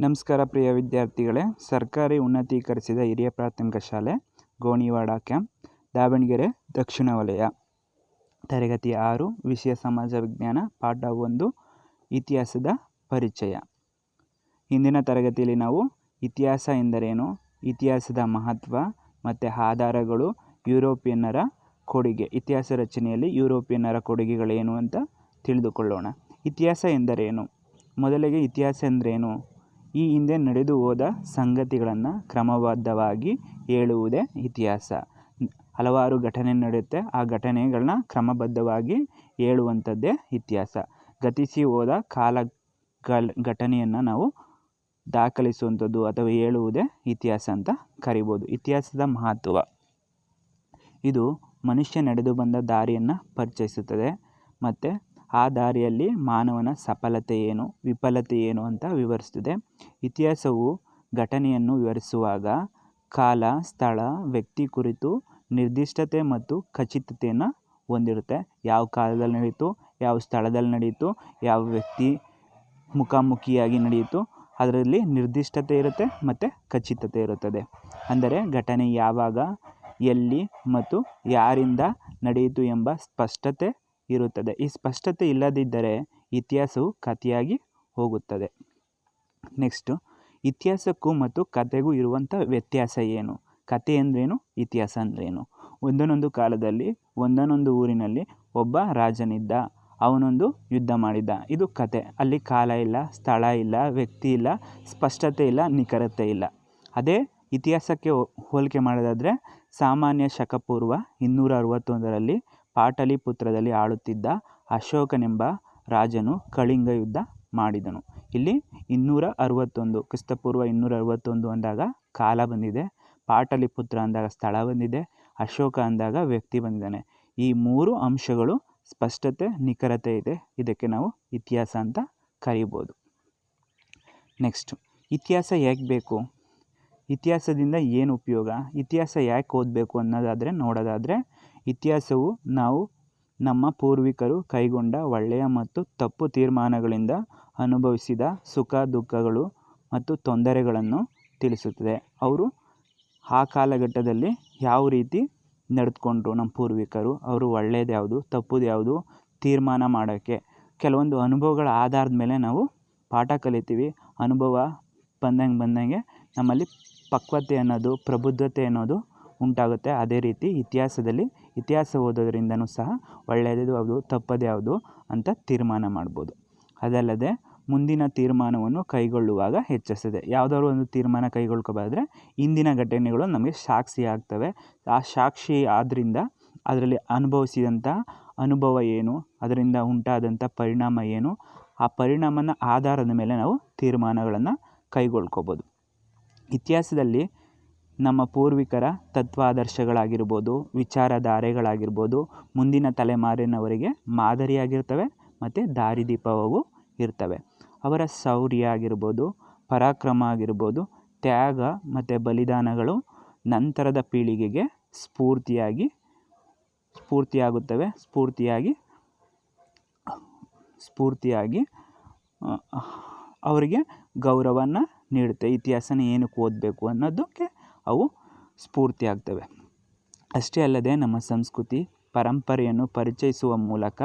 ನಮಸ್ಕಾರ ಪ್ರಿಯ ವಿದ್ಯಾರ್ಥಿಗಳೇ, ಸರ್ಕಾರಿ ಉನ್ನತೀಕರಿಸಿದ ಹಿರಿಯ ಪ್ರಾಥಮಿಕ ಶಾಲೆ, ಗೋಣಿವಾಡ ಕ್ಯಾಂಪ್, ದಾವಣಗೆರೆ, ದಕ್ಷಿಣ ವಲಯ. ತರಗತಿ ಆರು, ವಿಷಯ ಸಮಾಜ ವಿಜ್ಞಾನ, ಪಾಠ ಒಂದು, ಇತಿಹಾಸದ ಪರಿಚಯ. ಇಂದಿನ ತರಗತಿಯಲ್ಲಿ ನಾವು ಇತಿಹಾಸ ಎಂದರೇನು, ಇತಿಹಾಸದ ಮಹತ್ವ ಮತ್ತು ಆಧಾರಗಳು ಯುರೋಪಿಯನ್ನರ ಕೊಡುಗೆ, ಇತಿಹಾಸ ರಚನೆಯಲ್ಲಿ ಯುರೋಪಿಯನ್ನರ ಕೊಡುಗೆಗಳೇನು ಅಂತ ತಿಳಿದುಕೊಳ್ಳೋಣ. ಇತಿಹಾಸ ಎಂದರೇನು? ಮೊದಲಿಗೆ ಇತಿಹಾಸ ಎಂದರೇನು? ಈ ಹಿಂದೆ ನಡೆದು ಹೋದ ಸಂಗತಿಗಳನ್ನು ಕ್ರಮಬದ್ಧವಾಗಿ ಹೇಳುವುದೇ ಇತಿಹಾಸ. ಹಲವಾರು ಘಟನೆ ನಡೆಯುತ್ತೆ, ಆ ಘಟನೆಗಳನ್ನ ಕ್ರಮಬದ್ಧವಾಗಿ ಹೇಳುವಂಥದ್ದೇ ಇತಿಹಾಸ. ಗತಿಸಿ ಹೋದ ಕಾಲ ಘಟನೆಯನ್ನು ನಾವು ದಾಖಲಿಸುವಂಥದ್ದು ಅಥವಾ ಹೇಳುವುದೇ ಇತಿಹಾಸ ಅಂತ ಕರಿಬೋದು. ಇತಿಹಾಸದ ಮಹತ್ವ. ಇದು ಮನುಷ್ಯ ನಡೆದು ಬಂದ ದಾರಿಯನ್ನು ಪರಿಚಯಿಸುತ್ತದೆ, ಮತ್ತು ಆ ದಾರಿಯಲ್ಲಿ ಮಾನವನ ಸಫಲತೆ ಏನು, ವಿಫಲತೆ ಏನು ಅಂತ ವಿವರಿಸ್ತದೆ ಇತಿಹಾಸವು ಘಟನೆಯನ್ನು ವಿವರಿಸುವಾಗ ಕಾಲ, ಸ್ಥಳ, ವ್ಯಕ್ತಿ ಕುರಿತು ನಿರ್ದಿಷ್ಟತೆ ಮತ್ತು ಖಚಿತತೆಯನ್ನು ಹೊಂದಿರುತ್ತೆ. ಯಾವ ಕಾಲದಲ್ಲಿ ನಡೆಯಿತು, ಯಾವ ಸ್ಥಳದಲ್ಲಿ ನಡೆಯಿತು, ಯಾವ ವ್ಯಕ್ತಿ ಮುಖಾಮುಖಿಯಾಗಿ ನಡೆಯಿತು, ಅದರಲ್ಲಿ ನಿರ್ದಿಷ್ಟತೆ ಇರುತ್ತೆ ಮತ್ತು ಖಚಿತತೆ ಇರುತ್ತದೆ. ಅಂದರೆ ಘಟನೆ ಯಾವಾಗ, ಎಲ್ಲಿ ಮತ್ತು ಯಾರಿಂದ ನಡೆಯಿತು ಎಂಬ ಸ್ಪಷ್ಟತೆ ಇರುತ್ತದೆ. ಈ ಸ್ಪಷ್ಟತೆ ಇಲ್ಲದಿದ್ದರೆ ಇತಿಹಾಸವು ಕಥೆಯಾಗಿ ಹೋಗುತ್ತದೆ. ನೆಕ್ಸ್ಟು, ಇತಿಹಾಸಕ್ಕೂ ಮತ್ತು ಕಥೆಗೂ ಇರುವಂಥ ವ್ಯತ್ಯಾಸ ಏನು? ಕಥೆ ಅಂದ್ರೇನು ಇತಿಹಾಸ ಅಂದ್ರೇನು? ಒಂದೊಂದು ಕಾಲದಲ್ಲಿ ಒಂದೊಂದು ಊರಿನಲ್ಲಿ ಒಬ್ಬ ರಾಜನಿದ್ದ. ಅವನೊಂದು ಯುದ್ಧ ಮಾಡಿದ್ದ ಇದು ಕತೆ ಅಲ್ಲಿ ಕಾಲ ಇಲ್ಲ, ಸ್ಥಳ ಇಲ್ಲ, ವ್ಯಕ್ತಿ ಇಲ್ಲ, ಸ್ಪಷ್ಟತೆ ಇಲ್ಲ, ನಿಖರತೆ ಇಲ್ಲ. ಅದೇ ಇತಿಹಾಸಕ್ಕೆ ಹೋಲಿಕೆ ಮಾಡೋದಾದರೆ, ಸಾಮಾನ್ಯ ಶಕಪೂರ್ವ ಇನ್ನೂರ ಅರವತ್ತೊಂದರಲ್ಲಿ ಪಾಟಲಿಪುತ್ರದಲ್ಲಿ ಆಳುತ್ತಿದ್ದ ಅಶೋಕನೆಂಬ ರಾಜನು ಕಳಿಂಗ ಯುದ್ಧ ಮಾಡಿದನು. ಇಲ್ಲಿ ಇನ್ನೂರ ಅರವತ್ತೊಂದು ಕ್ರಿಸ್ತಪೂರ್ವ ಇನ್ನೂರ ಅರವತ್ತೊಂದು ಅಂದಾಗ ಕಾಲ ಬಂದಿದೆ. ಪಾಟಲಿಪುತ್ರ ಅಂದಾಗ ಸ್ಥಳ ಬಂದಿದೆ. ಅಶೋಕ ಅಂದಾಗ ವ್ಯಕ್ತಿ ಬಂದಿದ್ದಾನೆ. ಈ ಮೂರು ಅಂಶಗಳು ಸ್ಪಷ್ಟತೆ, ನಿಖರತೆ ಇದೆ. ಇದಕ್ಕೆ ನಾವು ಇತಿಹಾಸ ಅಂತ ಕರಿಬೋದು. ನೆಕ್ಸ್ಟ್, ಇತಿಹಾಸ ಯಾಕೆ ಬೇಕು? ಇತಿಹಾಸದಿಂದ ಏನು ಉಪಯೋಗ? ಇತಿಹಾಸ ಯಾಕೆ ಓದಬೇಕು ಅನ್ನೋದಾದರೆ, ನೋಡೋದಾದರೆ ಇತಿಹಾಸವು ನಾವು ನಮ್ಮ ಪೂರ್ವಿಕರು ಕೈಗೊಂಡ ಒಳ್ಳೆಯ ಮತ್ತು ತಪ್ಪು ತೀರ್ಮಾನಗಳಿಂದ ಅನುಭವಿಸಿದ ಸುಖ, ದುಃಖಗಳು ಮತ್ತು ತೊಂದರೆಗಳನ್ನು ತಿಳಿಸುತ್ತದೆ. ಅವರು ಆ ಕಾಲಘಟ್ಟದಲ್ಲಿ ಯಾವ ರೀತಿ ನಡೆದುಕೊಂಡ್ರು ನಮ್ಮ ಪೂರ್ವಿಕರು? ಅವರು ಒಳ್ಳೆಯದು ಯಾವುದು, ತಪ್ಪುದು ಯಾವುದು? ತೀರ್ಮಾನ ಮಾಡೋಕ್ಕೆ. ಕೆಲವೊಂದು ಅನುಭವಗಳ ಆಧಾರದ ಮೇಲೆ ನಾವು ಪಾಠ ಕಲಿತೀವಿ. ಅನುಭವ ಬಂದಂಗೆ ಬಂದಂಗೆ ನಮ್ಮಲ್ಲಿ ಪಕ್ವತೆ ಅನ್ನೋದು, ಪ್ರಬುದ್ಧತೆ ಅನ್ನೋದು ಉಂಟಾಗುತ್ತೆ. ಅದೇ ರೀತಿ ಇತಿಹಾಸದಲ್ಲಿ ಇತಿಹಾಸ ಓದೋದ್ರಿಂದನೂ ಸಹ ಒಳ್ಳೆಯದು ಯಾವುದು ತಪ್ಪದು ಯಾವುದು ಅಂತ ತೀರ್ಮಾನ ಮಾಡ್ಬೋದು. ಅದಲ್ಲದೆ ಮುಂದಿನ ತೀರ್ಮಾನವನ್ನು ಕೈಗೊಳ್ಳುವಾಗ ಹೆಚ್ಚಿಸ್ತದೆ. ಯಾವುದಾದ್ರು ಒಂದು ತೀರ್ಮಾನ ಕೈಗೊಳ್ಕೊಬಾದ್ರೆ ಇಂದಿನ ಘಟನೆಗಳು ನಮಗೆ ಸಾಕ್ಷಿ ಆಗ್ತವೆ. ಆ ಸಾಕ್ಷಿ ಆದ್ದರಿಂದ ಅದರಲ್ಲಿ ಅನುಭವಿಸಿದಂಥ ಅನುಭವ ಏನು, ಅದರಿಂದ ಉಂಟಾದಂಥ ಪರಿಣಾಮ ಏನು, ಆ ಪರಿಣಾಮನ ಆಧಾರದ ಮೇಲೆ ನಾವು ತೀರ್ಮಾನಗಳನ್ನು ಕೈಗೊಳ್ಕೊಬೋದು. ಇತಿಹಾಸದಲ್ಲಿ ನಮ್ಮ ಪೂರ್ವಿಕರ ತತ್ವಾದರ್ಶಗಳಾಗಿರ್ಬೋದು, ವಿಚಾರಧಾರೆಗಳಾಗಿರ್ಬೋದು, ಮುಂದಿನ ತಲೆಮಾರಿನವರಿಗೆ ಮಾದರಿಯಾಗಿರ್ತವೆ ಮತ್ತು ದಾರಿದೀಪವು ಇರ್ತವೆ. ಅವರ ಶೌರ್ಯ ಆಗಿರ್ಬೋದು ಪರಾಕ್ರಮ ಆಗಿರ್ಬೋದು, ತ್ಯಾಗ ಮತ್ತು ಬಲಿದಾನಗಳು ನಂತರದ ಪೀಳಿಗೆಗೆ ಸ್ಫೂರ್ತಿಯಾಗಿ, ಸ್ಫೂರ್ತಿಯಾಗುತ್ತವೆ, ಸ್ಫೂರ್ತಿಯಾಗಿ ಸ್ಫೂರ್ತಿಯಾಗಿ ಅವರಿಗೆ ಗೌರವವನ್ನು ನೀಡುತ್ತೆ. ಇತಿಹಾಸನ ಏನಕ್ಕೆ ಓದಬೇಕು ಅನ್ನೋದಕ್ಕೆ ಅವು ಸ್ಫೂರ್ತಿ ಆಗ್ತವೆ. ಅಷ್ಟೇ ಅಲ್ಲದೆ ನಮ್ಮ ಸಂಸ್ಕೃತಿ, ಪರಂಪರೆಯನ್ನು ಪರಿಚಯಿಸುವ ಮೂಲಕ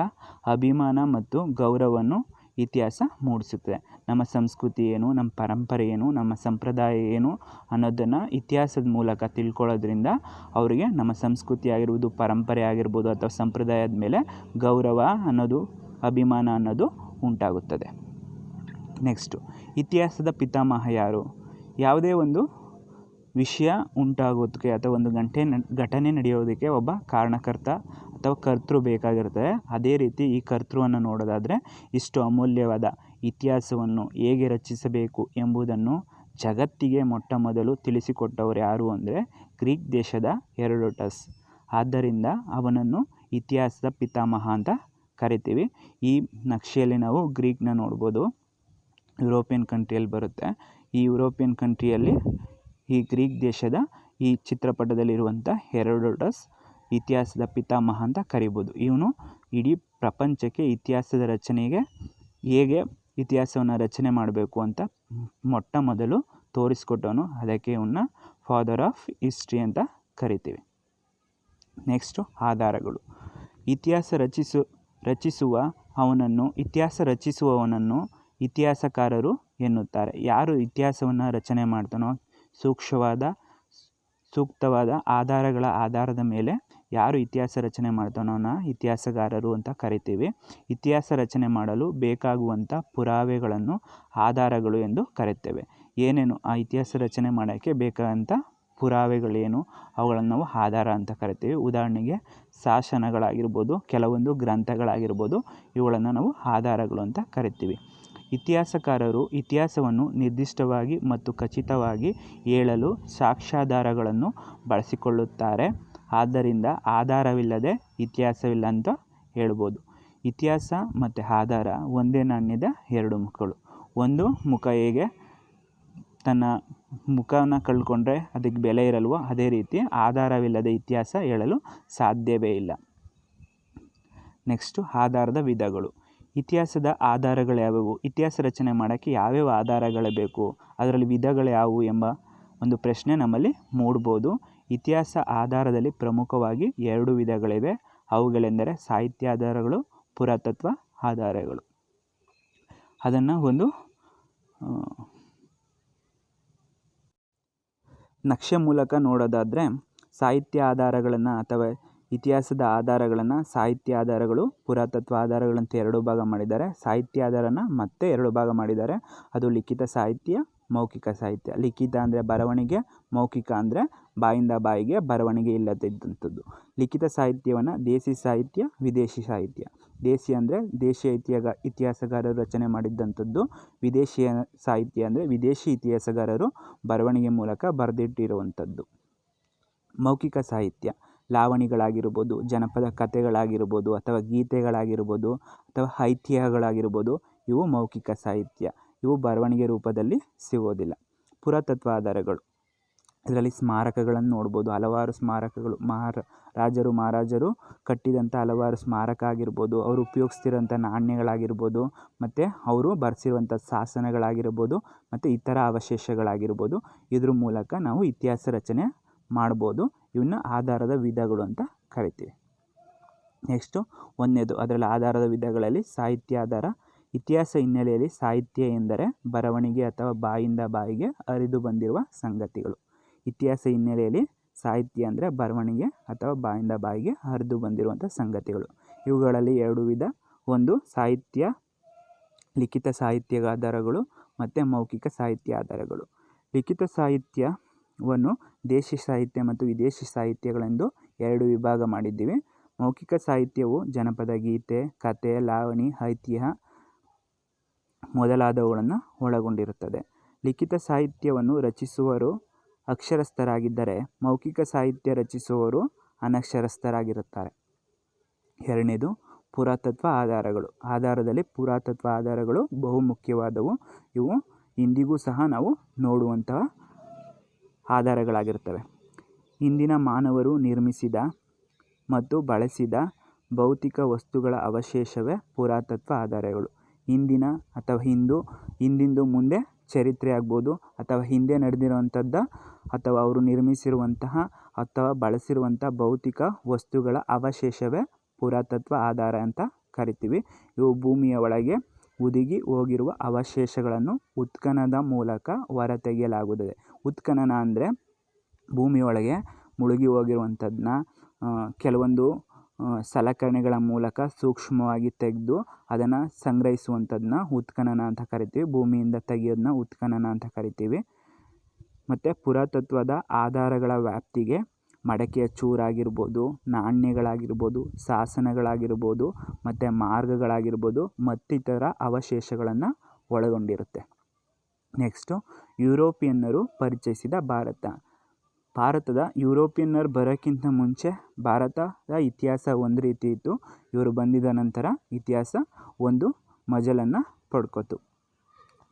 ಅಭಿಮಾನ ಮತ್ತು ಗೌರವವನ್ನು ಇತಿಹಾಸ ಮೂಡಿಸುತ್ತದೆ. ನಮ್ಮ ಸಂಸ್ಕೃತಿ ಏನು, ನಮ್ಮ ಪರಂಪರೆ ಏನು, ನಮ್ಮ ಸಂಪ್ರದಾಯ ಏನು ಅನ್ನೋದನ್ನು ಇತಿಹಾಸದ ಮೂಲಕ ತಿಳ್ಕೊಳ್ಳೋದ್ರಿಂದ ಅವರಿಗೆ ನಮ್ಮ ಸಂಸ್ಕೃತಿ ಆಗಿರ್ಬೋದು, ಪರಂಪರೆ ಆಗಿರ್ಬೋದು ಅಥವಾ ಸಂಪ್ರದಾಯದ ಮೇಲೆ ಗೌರವ ಅನ್ನೋದು, ಅಭಿಮಾನ ಅನ್ನೋದು ಉಂಟಾಗುತ್ತದೆ. ನೆಕ್ಸ್ಟು, ಇತಿಹಾಸದ ಪಿತಾಮಹ ಯಾರು? ಯಾವುದೇ ಒಂದು ವಿಷಯ ಉಂಟಾಗೋದಕ್ಕೆ ಅಥವಾ ಒಂದು ಗಂಟೆ ಘಟನೆ ನಡೆಯೋದಕ್ಕೆ ಒಬ್ಬ ಕಾರಣಕರ್ತ ಅಥವಾ ಕರ್ತೃ ಬೇಕಾಗಿರ್ತದೆ ಅದೇ ರೀತಿ ಈ ಕರ್ತೃವನ್ನು ನೋಡೋದಾದರೆ ಇಷ್ಟು ಅಮೂಲ್ಯವಾದ ಇತಿಹಾಸವನ್ನು ಹೇಗೆ ರಚಿಸಬೇಕು ಎಂಬುದನ್ನು ಜಗತ್ತಿಗೆ ಮೊಟ್ಟ ಮೊದಲು ತಿಳಿಸಿಕೊಟ್ಟವರು ಯಾರು ಅಂದರೆ ಗ್ರೀಕ್ ದೇಶದ ಹೆರೋಡೋಟಸ್. ಆದ್ದರಿಂದ ಅವನನ್ನು ಇತಿಹಾಸದ ಪಿತಾಮಹ ಅಂತ ಕರಿತೀವಿ. ಈ ನಕ್ಷೆಯಲ್ಲಿ ನಾವು ಗ್ರೀಕ್ನ ನೋಡ್ಬೋದು. ಯುರೋಪಿಯನ್ ಕಂಟ್ರಿಯಲ್ಲಿ ಬರುತ್ತೆ. ಈ ಯುರೋಪಿಯನ್ ಕಂಟ್ರಿಯಲ್ಲಿ ಈ ಗ್ರೀಕ್ ದೇಶದ ಈ ಚಿತ್ರಪಟದಲ್ಲಿರುವಂಥ ಹೆರೋಡೋಟಸ್ ಇತಿಹಾಸದ ಪಿತಾಮಹ ಅಂತ ಕರಿಬೋದು. ಇವನು ಇಡೀ ಪ್ರಪಂಚಕ್ಕೆ ಇತಿಹಾಸದ ರಚನೆಗೆ ಹೇಗೆ ಇತಿಹಾಸವನ್ನು ರಚನೆ ಮಾಡಬೇಕು ಅಂತ ಮೊಟ್ಟ ಮೊದಲು ತೋರಿಸ್ಕೊಟ್ಟವನು. ಅದಕ್ಕೆ ಇವನ್ನ ಫಾದರ್ ಆಫ್ ಹಿಸ್ಟ್ರಿ ಅಂತ ಕರಿತೀವಿ. ನೆಕ್ಸ್ಟು ಆಧಾರಗಳು. ಇತಿಹಾಸ ರಚಿಸು, ರಚಿಸುವ ಅವನನ್ನು, ಇತಿಹಾಸ ರಚಿಸುವವನನ್ನು ಇತಿಹಾಸಕಾರರು ಎನ್ನುತ್ತಾರೆ. ಯಾರು ಇತಿಹಾಸವನ್ನು ರಚನೆ ಮಾಡ್ತಾನೋ ಸೂಕ್ಷ್ಮವಾದ, ಸೂಕ್ತವಾದ ಆಧಾರಗಳ ಆಧಾರದ ಮೇಲೆ ಯಾರು ಇತಿಹಾಸ ರಚನೆ ಮಾಡ್ತಾನೋ ಅವನ ಇತಿಹಾಸಗಾರರು ಅಂತ ಕರಿತೀವಿ. ಇತಿಹಾಸ ರಚನೆ ಮಾಡಲು ಬೇಕಾಗುವಂಥ ಪುರಾವೆಗಳನ್ನು, ಆಧಾರಗಳು ಎಂದು ಕರೆಯುತ್ತೇವೆ ಏನೇನು ಆ ಇತಿಹಾಸ ರಚನೆ ಮಾಡೋಕ್ಕೆ ಬೇಕಾದಂಥ ಪುರಾವೆಗಳೇನು, ಅವುಗಳನ್ನು ನಾವು ಆಧಾರ ಅಂತ ಕರಿತೀವಿ. ಉದಾಹರಣೆಗೆ ಶಾಸನಗಳಾಗಿರ್ಬೋದು, ಕೆಲವೊಂದು ಗ್ರಂಥಗಳಾಗಿರ್ಬೋದು, ಇವುಗಳನ್ನು ನಾವು ಆಧಾರಗಳು ಅಂತ ಕರಿತೀವಿ. ಇತಿಹಾಸಕಾರರು ಇತಿಹಾಸವನ್ನು ನಿರ್ದಿಷ್ಟವಾಗಿ ಮತ್ತು ಖಚಿತವಾಗಿ ಹೇಳಲು ಸಾಕ್ಷ್ಯಾಧಾರಗಳನ್ನು ಬಳಸಿಕೊಳ್ಳುತ್ತಾರೆ. ಆದ್ದರಿಂದ ಆಧಾರವಿಲ್ಲದೆ ಇತಿಹಾಸವಿಲ್ಲ ಅಂತ ಹೇಳ್ಬೋದು. ಇತಿಹಾಸ ಮತ್ತು ಆಧಾರ ಒಂದೇ ನಾಣ್ಯದ ಎರಡು ಮುಖಗಳು. ಒಂದು ಮುಖ ಹೇಗೆ ತನ್ನ ಮುಖನ ಕಳ್ಕೊಂಡ್ರೆ ಅದಕ್ಕೆ ಬೆಲೆ ಇರಲ್ವೋ ಅದೇ ರೀತಿ ಆಧಾರವಿಲ್ಲದೆ ಇತಿಹಾಸ ಹೇಳಲು ಸಾಧ್ಯವೇ ಇಲ್ಲ. ನೆಕ್ಸ್ಟು ಆಧಾರದ ವಿಧಗಳು. ಇತಿಹಾಸದ ಆಧಾರಗಳು ಯಾವುವು ಇತಿಹಾಸ ರಚನೆ ಮಾಡೋಕ್ಕೆ ಯಾವ್ಯಾವ ಆಧಾರಗಳು ಬೇಕು? ಅದರಲ್ಲಿ ವಿಧಗಳು ಯಾವುವು ಎಂಬ ಒಂದು ಪ್ರಶ್ನೆ ನಮ್ಮಲ್ಲಿ ಮೂಡ್ಬೋದು. ಇತಿಹಾಸ ಆಧಾರದಲ್ಲಿ ಪ್ರಮುಖವಾಗಿ ಎರಡು ವಿಧಗಳಿವೆ. ಅವುಗಳೆಂದರೆ ಸಾಹಿತ್ಯ ಆಧಾರಗಳು, ಪುರಾತತ್ವ ಆಧಾರಗಳು. ಅದನ್ನು ಒಂದು ನಕ್ಷೆ ಮೂಲಕ ನೋಡೋದಾದರೆ ಸಾಹಿತ್ಯ ಆಧಾರಗಳನ್ನು ಅಥವಾ ಇತಿಹಾಸದ ಆಧಾರಗಳನ್ನು, ಸಾಹಿತ್ಯ ಆಧಾರಗಳು, ಪುರಾತತ್ವ ಆಧಾರಗಳಂತ ಎರಡು ಭಾಗ ಮಾಡಿದ್ದಾರೆ. ಸಾಹಿತ್ಯ ಆಧಾರನ ಮತ್ತೆ ಎರಡು ಭಾಗ ಮಾಡಿದ್ದಾರೆ. ಅದು ಲಿಖಿತ ಸಾಹಿತ್ಯ, ಮೌಖಿಕ ಸಾಹಿತ್ಯ. ಲಿಖಿತ ಅಂದರೆ ಬರವಣಿಗೆ, ಮೌಖಿಕ ಅಂದರೆ ಬಾಯಿಂದ ಬಾಯಿಗೆ ಬರವಣಿಗೆ ಇಲ್ಲದಿದ್ದಂಥದ್ದು. ಲಿಖಿತ ಸಾಹಿತ್ಯವನ್ನು ದೇಸಿ ಸಾಹಿತ್ಯ, ವಿದೇಶಿ ಸಾಹಿತ್ಯ. ದೇಸಿ ಅಂದರೆ ದೇಶೀಯ ಇತಿಹಾಸ ಇತಿಹಾಸಗಾರರು ರಚನೆ ಮಾಡಿದ್ದಂಥದ್ದು. ವಿದೇಶಿಯ ಸಾಹಿತ್ಯ ಅಂದರೆ ವಿದೇಶಿ ಇತಿಹಾಸಗಾರರು ಬರವಣಿಗೆ ಮೂಲಕ ಬರೆದಿಟ್ಟಿರುವಂಥದ್ದು. ಮೌಖಿಕ ಸಾಹಿತ್ಯ. ಲಾವಣಿಗಳಾಗಿರ್ಬೋದು, ಜನಪದ ಕಥೆಗಳಾಗಿರ್ಬೋದು, ಅಥವಾ ಗೀತೆಗಳಾಗಿರ್ಬೋದು, ಅಥವಾ ಐತಿಹ್ಯಗಳಾಗಿರ್ಬೋದು, ಇವು ಮೌಖಿಕ ಸಾಹಿತ್ಯ. ಇವು ಬರವಣಿಗೆ ರೂಪದಲ್ಲಿ ಸಿಗೋದಿಲ್ಲ. ಪುರಾತತ್ವ ಆಧಾರಗಳು. ಇದರಲ್ಲಿ ಸ್ಮಾರಕಗಳನ್ನು ನೋಡ್ಬೋದು. ಹಲವಾರು ಸ್ಮಾರಕಗಳು. ಮಹಾರ, ರಾಜರು ಮಹಾರಾಜರು ಕಟ್ಟಿದಂಥ ಹಲವಾರು ಸ್ಮಾರಕ ಆಗಿರ್ಬೋದು. ಅವರು ಉಪಯೋಗಿಸ್ತಿರೋಂಥ ನಾಣ್ಯಗಳಾಗಿರ್ಬೋದು. ಮತ್ತು ಅವರು ಬರೆಸಿರುವಂಥ ಶಾಸನಗಳಾಗಿರ್ಬೋದು. ಮತ್ತು ಇತರ ಅವಶೇಷಗಳಾಗಿರ್ಬೋದು. ಇದ್ರ ಮೂಲಕ ನಾವು ಇತಿಹಾಸ ರಚನೆ ಮಾಡ್ಬೋದು. ಇವನ್ನ ಆಧಾರದ ವಿಧಗಳು ಅಂತ ಕರಿತೀವಿ. ನೆಕ್ಸ್ಟು ಒಂದನೇದು, ಅದರಲ್ಲಿ ಆಧಾರದ ವಿಧಗಳಲ್ಲಿ ಸಾಹಿತ್ಯ ಆಧಾರ, ಇತಿಹಾಸ ಹಿನ್ನೆಲೆಯಲ್ಲಿ ಸಾಹಿತ್ಯ ಎಂದರೆ ಬರವಣಿಗೆ ಅಥವಾ ಬಾಯಿಂದ ಬಾಯಿಗೆ ಹರಿದು ಬಂದಿರುವ ಸಂಗತಿಗಳು. ಇತಿಹಾಸ ಹಿನ್ನೆಲೆಯಲ್ಲಿ ಸಾಹಿತ್ಯ ಅಂದರೆ ಬರವಣಿಗೆ ಅಥವಾ ಬಾಯಿಂದ ಬಾಯಿಗೆ ಹರಿದು ಬಂದಿರುವಂಥ ಸಂಗತಿಗಳು. ಇವುಗಳಲ್ಲಿ ಎರಡು ವಿಧ, ಒಂದು ಸಾಹಿತ್ಯ, ಲಿಖಿತ ಸಾಹಿತ್ಯ ಆಧಾರಗಳು, ಮತ್ತು ಮೌಖಿಕ ಸಾಹಿತ್ಯ ಆಧಾರಗಳು. ಲಿಖಿತ ಸಾಹಿತ್ಯವನ್ನು ದೇಶಿ ಸಾಹಿತ್ಯ ಮತ್ತು ವಿದೇಶಿ ಸಾಹಿತ್ಯಗಳೆಂದು ಎರಡು ವಿಭಾಗ ಮಾಡಿದ್ದೀವಿ. ಮೌಖಿಕ ಸಾಹಿತ್ಯವು ಜನಪದ, ಗೀತೆ, ಕತೆ, ಲಾವಣಿ, ಐತಿಹ್ಯ ಮೊದಲಾದವುಗಳನ್ನು ಒಳಗೊಂಡಿರುತ್ತದೆ. ಲಿಖಿತ ಸಾಹಿತ್ಯವನ್ನು ರಚಿಸುವವರು ಅಕ್ಷರಸ್ಥರಾಗಿದ್ದರೆ ಮೌಖಿಕ ಸಾಹಿತ್ಯ ರಚಿಸುವವರು ಅನಕ್ಷರಸ್ಥರಾಗಿರುತ್ತಾರೆ. ಎರಡನೇದು ಪುರಾತತ್ವ ಆಧಾರಗಳು. ಆಧಾರದಲ್ಲಿ ಪುರಾತತ್ವ ಆಧಾರಗಳು ಬಹು ಮುಖ್ಯವಾದವು ಇವು ಇಂದಿಗೂ ಸಹ ನಾವು ನೋಡುವಂತಹ ಆಧಾರಗಳಾಗಿರ್ತವೆ ಇಂದಿನ ಮಾನವರು ನಿರ್ಮಿಸಿದ ಮತ್ತು ಬಳಸಿದ ಭೌತಿಕ ವಸ್ತುಗಳ ಅವಶೇಷವೇ ಪುರಾತತ್ವ ಆಧಾರಗಳು. ಇಂದಿನ ಅಥವಾ ಹಿಂದು, ಹಿಂದಿಂದು ಮುಂದೆ ಚರಿತ್ರೆ ಆಗ್ಬೋದು ಅಥವಾ ಹಿಂದೆ ನಡೆದಿರುವಂಥದ್ದ ಅಥವಾ ಅವರು ನಿರ್ಮಿಸಿರುವಂತಹ ಅಥವಾ ಬಳಸಿರುವಂಥ ಭೌತಿಕ ವಸ್ತುಗಳ ಅವಶೇಷವೇ ಪುರಾತತ್ವ ಆಧಾರ ಅಂತ ಕರಿತೀವಿ. ಇವು ಭೂಮಿಯ ಒಳಗೆ ಹುದುಗಿ ಹೋಗಿರುವ ಅವಶೇಷಗಳನ್ನು ಉತ್ಖನದ ಮೂಲಕ ಹೊರತೆಗೆಯಲಾಗುತ್ತದೆ. ಉತ್ಖನನ ಅಂದರೆ ಭೂಮಿಯೊಳಗೆ ಮುಳುಗಿ ಹೋಗಿರುವಂಥದ್ದನ್ನ ಕೆಲವೊಂದು ಸಲಕರಣೆಗಳ ಮೂಲಕ ಸೂಕ್ಷ್ಮವಾಗಿ ತೆಗೆದು ಅದನ್ನು ಸಂಗ್ರಹಿಸುವಂಥದ್ದನ್ನ ಉತ್ಖನನ ಅಂತ ಕರಿತೀವಿ. ಭೂಮಿಯಿಂದ ತೆಗೆಯೋದನ್ನ ಉತ್ಖನನ ಅಂತ ಕರಿತೀವಿ. ಮತ್ತು ಪುರಾತತ್ವದ ಆಧಾರಗಳ ವ್ಯಾಪ್ತಿಗೆ ಮಡಕೆಯ ಚೂರಾಗಿರ್ಬೋದು, ನಾಣ್ಯಗಳಾಗಿರ್ಬೋದು, ಶಾಸನಗಳಾಗಿರ್ಬೋದು, ಮತ್ತು ಮಾರ್ಗಗಳಾಗಿರ್ಬೋದು ಮತ್ತಿತರ ಅವಶೇಷಗಳನ್ನು ಒಳಗೊಂಡಿರುತ್ತೆ. ನೆಕ್ಸ್ಟು ಯುರೋಪಿಯನ್ನರು ಪರಿಚಯಿಸಿದ ಭಾರತ. ಭಾರತದ ಯುರೋಪಿಯನ್ನರು ಬರೋಕ್ಕಿಂತ ಮುಂಚೆ ಭಾರತದ ಇತಿಹಾಸ ಒಂದು ರೀತಿ ಇತ್ತು. ಇವರು ಬಂದಿದ ನಂತರ ಇತಿಹಾಸ ಒಂದು ಮಜಲನ್ನು ಪಡ್ಕೋತು.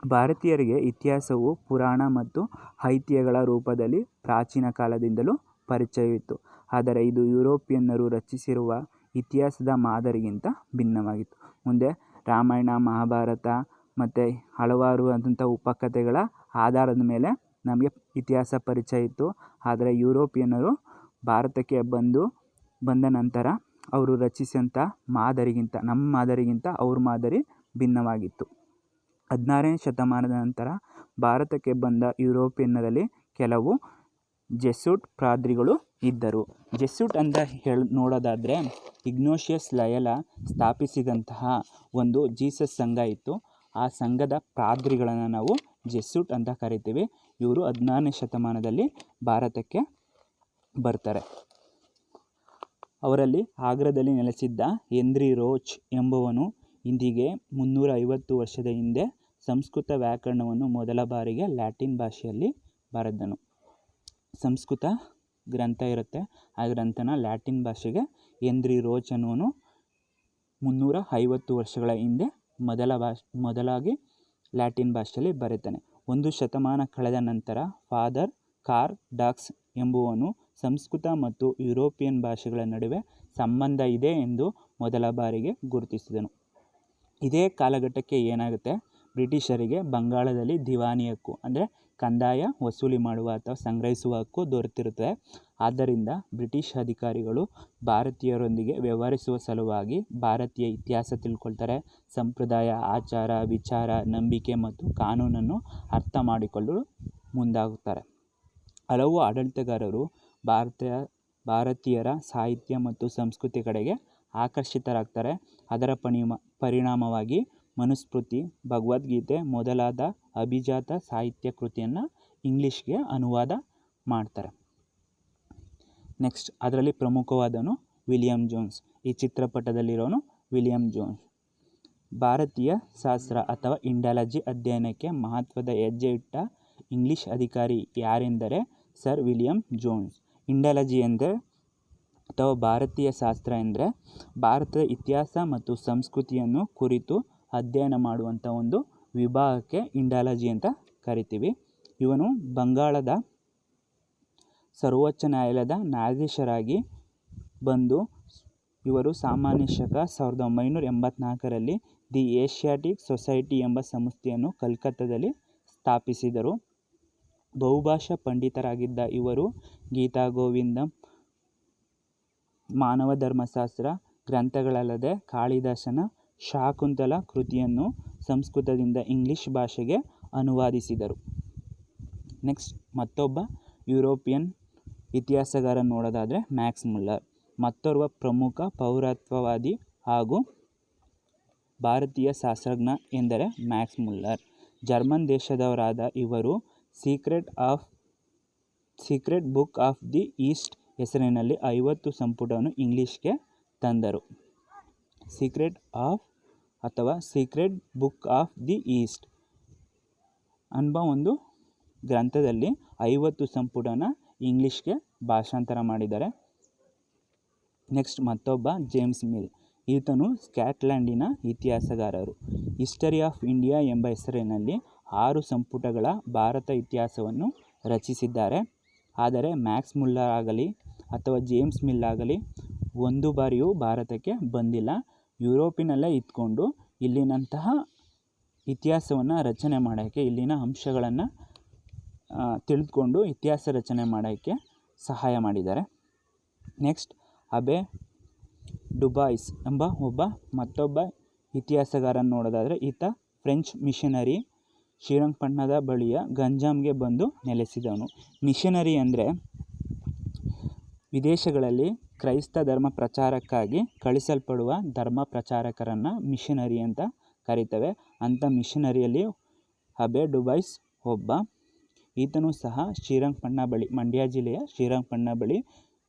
ಭಾರತೀಯರಿಗೆ ಇತಿಹಾಸವು ಪುರಾಣ ಮತ್ತು ಐತಿಹ್ಯಗಳ ರೂಪದಲ್ಲಿ ಪ್ರಾಚೀನ ಕಾಲದಿಂದಲೂ ಪರಿಚಯವಿತ್ತು. ಆದರೆ ಇದು ಯುರೋಪಿಯನ್ನರು ರಚಿಸಿರುವ ಇತಿಹಾಸದ ಮಾದರಿಗಿಂತ ಭಿನ್ನವಾಗಿತ್ತು. ಮುಂದೆ ರಾಮಾಯಣ, ಮಹಾಭಾರತ ಮತ್ತು ಹಲವಾರು ಆದಂಥ ಉಪಕಥೆಗಳ ಆಧಾರದ ಮೇಲೆ ನಮಗೆ ಇತಿಹಾಸ ಪರಿಚಯ ಇತ್ತು. ಆದರೆ ಯುರೋಪಿಯನ್ನರು ಭಾರತಕ್ಕೆ ಬಂದು, ಬಂದ ನಂತರ ಅವರು ರಚಿಸಿದಂಥ ಮಾದರಿಗಿಂತ, ನಮ್ಮ ಮಾದರಿಗಿಂತ ಅವ್ರ ಮಾದರಿ ಭಿನ್ನವಾಗಿತ್ತು. ಹದಿನಾರನೇ ಶತಮಾನದ ನಂತರ ಭಾರತಕ್ಕೆ ಬಂದ ಯುರೋಪಿಯನ್ನರಲ್ಲಿ ಕೆಲವು ಜೆಸ್ಯೂಟ್ ಪ್ರಾದ್ರಿಗಳು ಇದ್ದರು. ಜೆಸ್ಯೂಟ್ ಅಂತ ಹೇಳಿ, ನೋಡೋದಾದರೆ ಇಗ್ನೋಷಿಯಸ್ ಲಯಲ ಸ್ಥಾಪಿಸಿದಂತಹ ಒಂದು ಜೀಸಸ್ ಸಂಘ ಇತ್ತು. ಆ ಸಂಘದ ಪಾದ್ರಿಗಳನ್ನು ನಾವು ಜೆಸ್ಸೂಟ್ ಅಂತ ಕರಿತೀವಿ. ಇವರು ಹದಿನಾರನೇ ಶತಮಾನದಲ್ಲಿ ಭಾರತಕ್ಕೆ ಬರ್ತಾರೆ. ಅವರಲ್ಲಿ ಆಗ್ರಾದಲ್ಲಿ ನೆಲೆಸಿದ್ದ ಎಂದ್ರಿ ರೋಚ್ ಎಂಬುವನು ಇಂದಿಗೆ ಮುನ್ನೂರ ಐವತ್ತು ವರ್ಷದ ಹಿಂದೆ ಸಂಸ್ಕೃತ ವ್ಯಾಕರಣವನ್ನು ಮೊದಲ ಬಾರಿಗೆ ಲ್ಯಾಟಿನ್ ಭಾಷೆಯಲ್ಲಿ ಬರೆದನು. ಸಂಸ್ಕೃತ ಗ್ರಂಥ ಇರುತ್ತೆ. ಆ ಗ್ರಂಥನ ಲ್ಯಾಟಿನ್ ಭಾಷೆಗೆ ಎಂದ್ರಿ ರೋಚ್ ಅನ್ನುವನು ಮುನ್ನೂರ ಐವತ್ತು ವರ್ಷಗಳ ಹಿಂದೆ ಮೊದಲ ಭಾಷೆ, ಮೊದಲಾಗಿ ಲ್ಯಾಟಿನ್ ಭಾಷೆಯಲ್ಲಿ ಬರೀತಾನೆ ಒಂದು ಶತಮಾನ ಕಳೆದ ನಂತರ ಫಾದರ್ ಕಾರ್ ಡಾಕ್ಸ್ ಎಂಬುವನು ಸಂಸ್ಕೃತ ಮತ್ತು ಯುರೋಪಿಯನ್ ಭಾಷೆಗಳ ನಡುವೆ ಸಂಬಂಧ ಇದೆ ಎಂದು ಮೊದಲ ಬಾರಿಗೆ ಗುರುತಿಸಿದನು. ಇದೇ ಕಾಲಘಟ್ಟಕ್ಕೆ ಏನಾಗುತ್ತೆ? ಬ್ರಿಟಿಷರಿಗೆ ಬಂಗಾಳದಲ್ಲಿ ದಿವಾನಿ ಹಕ್ಕು ಅಂದರೆ ಕಂದಾಯ ವಸೂಲಿ ಮಾಡುವ ಅಥವಾ ಸಂಗ್ರಹಿಸುವ ಹಕ್ಕು ದೊರೆತಿರುತ್ತದೆ. ಆದ್ದರಿಂದ ಬ್ರಿಟಿಷ್ ಅಧಿಕಾರಿಗಳು ಭಾರತೀಯರೊಂದಿಗೆ ವ್ಯವಹರಿಸುವ ಸಲುವಾಗಿ ಭಾರತೀಯ ಇತಿಹಾಸ ತಿಳ್ಕೊಳ್ತಾರೆ. ಸಂಪ್ರದಾಯ, ಆಚಾರ, ವಿಚಾರ, ನಂಬಿಕೆ ಮತ್ತು ಕಾನೂನನ್ನು ಅರ್ಥ ಮಾಡಿಕೊಳ್ಳಲು ಮುಂದಾಗುತ್ತಾರೆ. ಹಲವು ಆಡಳಿತಗಾರರು ಭಾರತೀಯ, ಭಾರತೀಯರ ಸಾಹಿತ್ಯ ಮತ್ತು ಸಂಸ್ಕೃತಿ ಕಡೆಗೆ ಆಕರ್ಷಿತರಾಗ್ತಾರೆ. ಅದರ ಪಣಿಮ, ಪರಿಣಾಮವಾಗಿ ಮನುಸ್ಮೃತಿ, ಭಗವದ್ಗೀತೆ ಮೊದಲಾದ ಅಭಿಜಾತ ಸಾಹಿತ್ಯ ಕೃತಿಯನ್ನು ಇಂಗ್ಲೀಷ್ಗೆ ಅನುವಾದ ಮಾಡ್ತಾರೆ. ನೆಕ್ಸ್ಟ್ ಅದರಲ್ಲಿ ಪ್ರಮುಖವಾದನು ವಿಲಿಯಂ ಜೋನ್ಸ್. ಈ ಚಿತ್ರಪಟದಲ್ಲಿರೋನು ವಿಲಿಯಂ ಜೋನ್ಸ್. ಭಾರತೀಯ ಶಾಸ್ತ್ರ ಅಥವಾ ಇಂಡಾಲಜಿ ಅಧ್ಯಯನಕ್ಕೆ ಮಹತ್ವದ ಹೆಜ್ಜೆ ಇಟ್ಟ ಇಂಗ್ಲಿಷ್ ಅಧಿಕಾರಿ ಯಾರೆಂದರೆ ಸರ್ ವಿಲಿಯಂ ಜೋನ್ಸ್. ಇಂಡಾಲಜಿ ಎಂದರೆ ಅಥವಾ ಭಾರತೀಯ ಶಾಸ್ತ್ರ ಎಂದರೆ ಭಾರತದ ಇತಿಹಾಸ ಮತ್ತು ಸಂಸ್ಕೃತಿಯನ್ನು ಕುರಿತು ಅಧ್ಯಯನ ಮಾಡುವಂಥ ಒಂದು ವಿಭಾಗಕ್ಕೆ ಇಂಡಾಲಜಿ ಅಂತ ಕರಿತೀವಿ. ಇವನು ಬಂಗಾಳದ ಸರ್ವೋಚ್ಚ ನ್ಯಾಯಾಲಯದ ನ್ಯಾಯಾಧೀಶರಾಗಿ ಬಂದು ಇವರು ಸಾಮಾನ್ಯ ಶಕ ಸಾವಿರದ ಒಂಬೈನೂರ ಎಂಬತ್ನಾಲ್ಕರಲ್ಲಿ ದಿ ಏಷ್ಯಾಟಿಕ್ ಸೊಸೈಟಿ ಎಂಬ ಸಂಸ್ಥೆಯನ್ನು ಕಲ್ಕತ್ತಾದಲ್ಲಿ ಸ್ಥಾಪಿಸಿದರು. ಬಹುಭಾಷಾ ಪಂಡಿತರಾಗಿದ್ದ ಇವರು ಗೀತಾ ಗೋವಿಂದಂ, ಮಾನವ ಧರ್ಮಶಾಸ್ತ್ರ ಗ್ರಂಥಗಳಲ್ಲದೆ ಕಾಳಿದಾಸನ ಶಾಕುಂತಲ ಕೃತಿಯನ್ನು ಸಂಸ್ಕೃತದಿಂದ ಇಂಗ್ಲಿಷ್ ಭಾಷೆಗೆ ಅನುವಾದಿಸಿದರು. ನೆಕ್ಸ್ಟ್ ಮತ್ತೊಬ್ಬ ಯುರೋಪಿಯನ್ ಇತಿಹಾಸಗಾರ ನೋಡೋದಾದರೆ ಮ್ಯಾಕ್ಸ್ ಮುಲ್ಲರ್. ಮತ್ತೋರ್ವ ಪ್ರಮುಖ ಪೌರತ್ವವಾದಿ ಹಾಗೂ ಭಾರತೀಯ ಶಾಸ್ತ್ರಜ್ಞ ಎಂದರೆ ಮ್ಯಾಕ್ಸ್ ಮುಲ್ಲರ್. ಜರ್ಮನ್ ದೇಶದವರಾದ ಇವರು secret of, secret book of the east ಹೆಸರಿನಲ್ಲಿ ಐವತ್ತು ಸಂಪುಟವನ್ನು ಇಂಗ್ಲೀಷ್ಗೆ ತಂದರು. ಸೀಕ್ರೆಟ್ ಆಫ್ ಅಥವಾ secret book of the east ಅನ್ನೋ ಒಂದು ಗ್ರಂಥದಲ್ಲಿ ಐವತ್ತು ಸಂಪುಟನ ಇಂಗ್ಲೀಷ್ಗೆ ಭಾಷಾಂತರ ಮಾಡಿದ್ದಾರೆ. ನೆಕ್ಸ್ಟ್ ಮತ್ತೊಬ್ಬ ಜೇಮ್ಸ್ ಮಿಲ್ ಈತನು ಸ್ಕಾಟ್ಲ್ಯಾಂಡಿನ ಇತಿಹಾಸಗಾರರು. ಹಿಸ್ಟರಿ ಆಫ್ ಇಂಡಿಯಾ ಎಂಬ ಹೆಸರಿನಲ್ಲಿ ಆರು ಸಂಪುಟಗಳ ಭಾರತ ಇತಿಹಾಸವನ್ನು ರಚಿಸಿದ್ದಾರೆ. ಆದರೆ ಮ್ಯಾಕ್ಸ್ ಮುಲ್ಲರ್ ಆಗಲಿ ಅಥವಾ ಜೇಮ್ಸ್ ಮಿಲ್ ಆಗಲಿ ಒಂದು ಬಾರಿಯೂ ಭಾರತಕ್ಕೆ ಬಂದಿಲ್ಲ. ಯುರೋಪಿನಲ್ಲೇ ಇದ್ಕೊಂಡು ಇಲ್ಲಿನಂತಹ ಇತಿಹಾಸವನ್ನು ರಚನೆ ಮಾಡೋಕ್ಕೆ, ಇಲ್ಲಿನ ಅಂಶಗಳನ್ನು ತಿಳಿದುಕೊಂಡು ಇತಿಹಾಸ ರಚನೆ ಮಾಡೋಕ್ಕೆ ಸಹಾಯ ಮಾಡಿದ್ದಾರೆ. ನೆಕ್ಸ್ಟ್, ಅಬೆ ಡುಬಾಯ್ಸ್ ಎಂಬ ಒಬ್ಬ ಮತ್ತೊಬ್ಬ ಇತಿಹಾಸಗಾರನ ನೋಡೋದಾದರೆ ಈತ ಫ್ರೆಂಚ್ ಮಿಷನರಿ, ಶ್ರೀರಂಗಪಟ್ಟಣದ ಬಳಿಯ ಗಂಜಾಮ್ಗೆ ಬಂದು ನೆಲೆಸಿದವನು. ಮಿಷನರಿ ಅಂದರೆ ವಿದೇಶಗಳಲ್ಲಿ ಕ್ರೈಸ್ತ ಧರ್ಮ ಪ್ರಚಾರಕ್ಕಾಗಿ ಕಳಿಸಲ್ಪಡುವ ಧರ್ಮ ಪ್ರಚಾರಕರನ್ನು ಮಿಷನರಿ ಅಂತ ಕರಿತೇವೆ. ಅಂಥ ಮಿಷನರಿಯಲ್ಲಿ ಹಬೆ ಡುಬೈಸ್ ಒಬ್ಬ. ಈತನೂ ಸಹ ಶ್ರೀರಂಗಪಟ್ಟಣ ಬಳಿ, ಮಂಡ್ಯ ಜಿಲ್ಲೆಯ ಶ್ರೀರಂಗಪಟ್ಟಣ ಬಳಿ,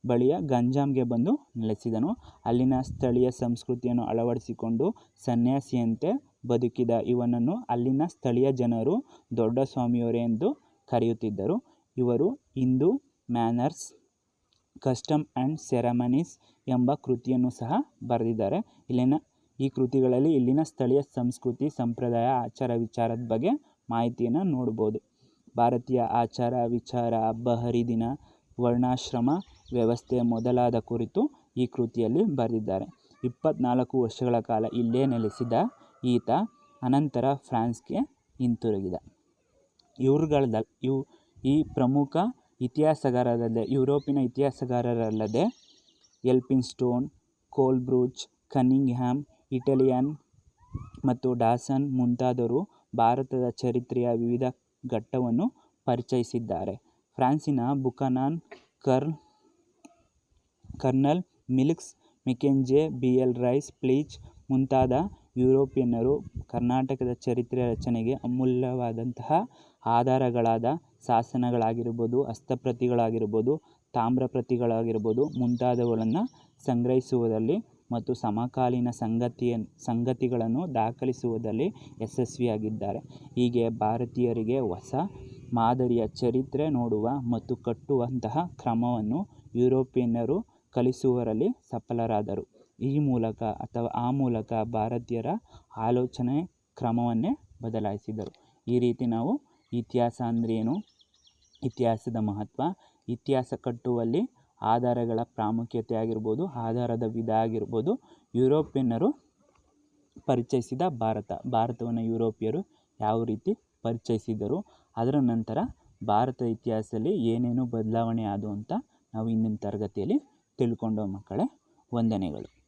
ಬಳಿಯ ಗಂಜಾಂಗೆ ಬಂದು ನೆಲೆಸಿದನು. ಅಲ್ಲಿನ ಸ್ಥಳೀಯ ಸಂಸ್ಕೃತಿಯನ್ನು ಅಳವಡಿಸಿಕೊಂಡು ಸನ್ಯಾಸಿಯಂತೆ ಬದುಕಿದ ಇವನನ್ನು ಅಲ್ಲಿನ ಸ್ಥಳೀಯ ಜನರು ದೊಡ್ಡ ಸ್ವಾಮಿಯವರೇ ಎಂದು ಕರೆಯುತ್ತಿದ್ದರು. ಇವರು Hindu manners custom and ceremonies ಎಂಬ ಕೃತಿಯನ್ನು ಸಹ ಬರೆದಿದ್ದಾರೆ. ಇಲ್ಲಿನ ಈ ಕೃತಿಗಳಲ್ಲಿ ಇಲ್ಲಿನ ಸ್ಥಳೀಯ ಸಂಸ್ಕೃತಿ, ಸಂಪ್ರದಾಯ, ಆಚಾರ ವಿಚಾರದ ಬಗ್ಗೆ ಮಾಹಿತಿಯನ್ನು ನೋಡ್ಬೋದು ಭಾರತೀಯ ಆಚಾರ ವಿಚಾರ ಹಬ್ಬ ಹರಿದಿನ ವರ್ಣಾಶ್ರಮ ವ್ಯವಸ್ಥೆ ಮೊದಲಾದ ಕುರಿತು ಈ ಕೃತಿಯಲ್ಲಿ ಬರೆದಿದ್ದಾರೆ. ಇಪ್ಪತ್ನಾಲ್ಕು ವರ್ಷಗಳ ಕಾಲ ಇಲ್ಲೇ ನೆಲೆಸಿದ ಈತ ಅನಂತರ ಫ್ರಾನ್ಸ್ಗೆ ಹಿಂತಿರುಗಿದ. ಇವ್ರುಗಳದ ಇವು ಈ ಪ್ರಮುಖ ಇತಿಹಾಸಗಾರರಲ್ಲದೆ, ಯುರೋಪಿನ ಇತಿಹಾಸಗಾರರಲ್ಲದೆ ಎಲ್ಪಿನ್ಸ್ಟೋನ್ ಕೋಲ್ಬ್ರೂಚ್, ಕನ್ನಿಂಗ್ಹ್ಯಾಮ್, ಇಟಾಲಿಯನ್ ಮತ್ತು ಡಾಸನ್ ಮುಂತಾದವರು ಭಾರತದ ಚರಿತ್ರೆಯ ವಿವಿಧ ಘಟ್ಟವನ್ನು ಪರಿಚಯಿಸಿದ್ದಾರೆ. ಫ್ರಾನ್ಸಿನ ಬುಕನಾನ್ ಕರ್ಲ್, kernel milks Mackenzie, B L Rice, ಪ್ಲೀಚ್ ಮುಂತಾದ ಯುರೋಪಿಯನ್ನರು ಕರ್ನಾಟಕದ ಚರಿತ್ರೆ ರಚನೆಗೆ ಅಮೂಲ್ಯವಾದಂತಹ ಆಧಾರಗಳಾದ ಶಾಸನಗಳಾಗಿರ್ಬೋದು, ಹಸ್ತಪ್ರತಿಗಳಾಗಿರ್ಬೋದು, ತಾಮ್ರಪ್ರತಿಗಳಾಗಿರ್ಬೋದು ಮುಂತಾದವುಗಳನ್ನು ಸಂಗ್ರಹಿಸುವುದರಲ್ಲಿ ಮತ್ತು ಸಮಕಾಲೀನ ಸಂಗತಿಯ ಸಂಗತಿಗಳನ್ನು ದಾಖಲಿಸುವುದಲ್ಲಿ ಯಶಸ್ವಿಯಾಗಿದ್ದಾರೆ. ಹೀಗೆ ಭಾರತೀಯರಿಗೆ ಹೊಸ ಮಾದರಿಯ ಚರಿತ್ರೆ ನೋಡುವ ಮತ್ತು ಕಟ್ಟುವಂತಹ ಕ್ರಮವನ್ನು ಯುರೋಪಿಯನ್ನರು ಕಲಿಸುವರಲ್ಲಿ ಸಫಲರಾದರು. ಈ ಮೂಲಕ ಅಥವಾ ಆ ಮೂಲಕ ಭಾರತೀಯರ ಆಲೋಚನೆ ಕ್ರಮವನ್ನೇ ಬದಲಾಯಿಸಿದರು. ಈ ರೀತಿ ನಾವು ಇತಿಹಾಸ ಅಂದರೆ ಏನು? ಇತಿಹಾಸದ ಮಹತ್ವ, ಇತಿಹಾಸ ಕಟ್ಟುವಲ್ಲಿ ಆಧಾರಗಳ ಪ್ರಾಮುಖ್ಯತೆ ಆಗಿರ್ಬೋದು, ಆಧಾರದ ವಿಧ ಆಗಿರ್ಬೋದು, ಯುರೋಪಿಯನ್ನರು ಪರಿಚಯಿಸಿದ ಭಾರತ. ಭಾರತವನ್ನು ಯುರೋಪಿಯರು ಯಾವ ರೀತಿ ಪರಿಚಯಿಸಿದರು, ಅದರ ನಂತರ ಭಾರತ ಇತಿಹಾಸದಲ್ಲಿ ಏನೇನು ಬದಲಾವಣೆ ಆದವು ಅಂತ ನಾವು ಇಂದಿನ ತರಗತಿಯಲ್ಲಿ ತಿಳ್ಕೊಂಡೋ ಮಕ್ಕಳೇ, ವಂದನೆಗಳು.